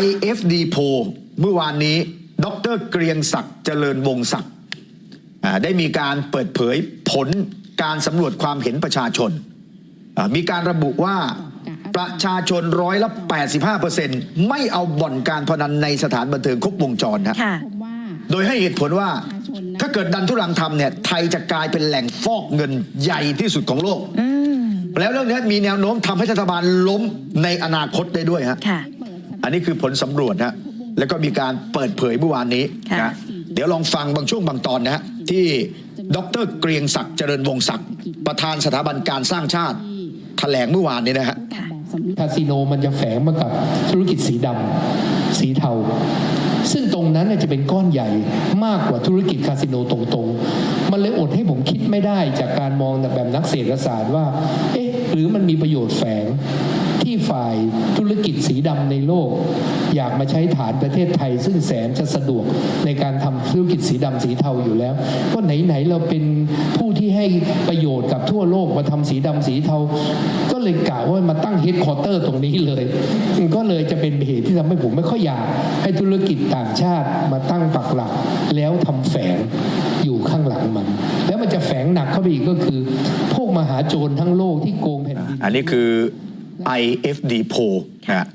IFD โพลเมื่อวานนี้ ดรเกรียงศักดิ์เจริญวงศ์ศักดิ์อ่าได้มีการเปิดเผยผลการสำรวจความเห็นประชาชนอ่ามีการระบุว่าประชาชนร้อยละ 85%ไม่เอาบ่อนการพนันในสถานบันเทิงครบวงจรนะค่ะผมว่าโดยให้เหตุผลว่า ถ้าเกิดดันทุรังทำเนี่ย ไทยจะกลายเป็นแหล่งฟอกเงินใหญ่ที่สุดของโลกอืมแล้วเรื่องนี้มีแนวโน้มทำให้รัฐบาลล้มในอนาคตได้ด้วยฮะค่ะ อันนี้คือผลสำรวจฮะแล้วก็มีการเปิดเผยเมื่อวานนี้ค่ะนะเดี๋ยวลองฟังบางช่วงบางตอนนะฮะที่ดรเกรียงศักดิ์เจริญวงศ์ศักดิ์ประธานสถาบันการสร้างชาติแถลงเมื่อวานนี้นะฮะค่ะแบบสำนึกคาสิโนมันจะแฝงมากับธุรกิจสีดำสีเทา ซึ่งตรงนั้นเนยจะเป็นก้อนใหญ่มากกว่าธุรกิจคาสิโนตรงๆ มันเลยอดให้ผมคิดไม่ได้จากการมองแบบนักเศรษฐศาสตร์ว่า เอ๊ะ หรือมันมีประโยชน์แฝง ที่ฝ่ายธุรกิจสีดำในโลก อยากมาใช้ฐานประเทศไทย ซึ่งแสนจะสะดวกในการทำธุรกิจสีดำสีเทาอยู่แล้ว ก็ไหนๆเราเป็นผู้ที่ให้ประโยชน์กับทั่วโลกมาทำสีดำสีเทา ก็เลยกะว่ามาตั้งเฮดคอร์เตอร์ตรงนี้เลยก็เลยจะเป็นเหตุที่ทำให้ผมไม่ค่อยอยากให้ธุรกิจต่างชาติมาตั้งปักหลัก แล้วทำแฝงอยู่ข้างหลังมัน แล้วมันจะแฝงหนักเข้าไปอีกก็คือ พวกมหาโจรทั้งโลกที่โกงแผ่นดินอันนี้คือ IFD โพลนะฮะ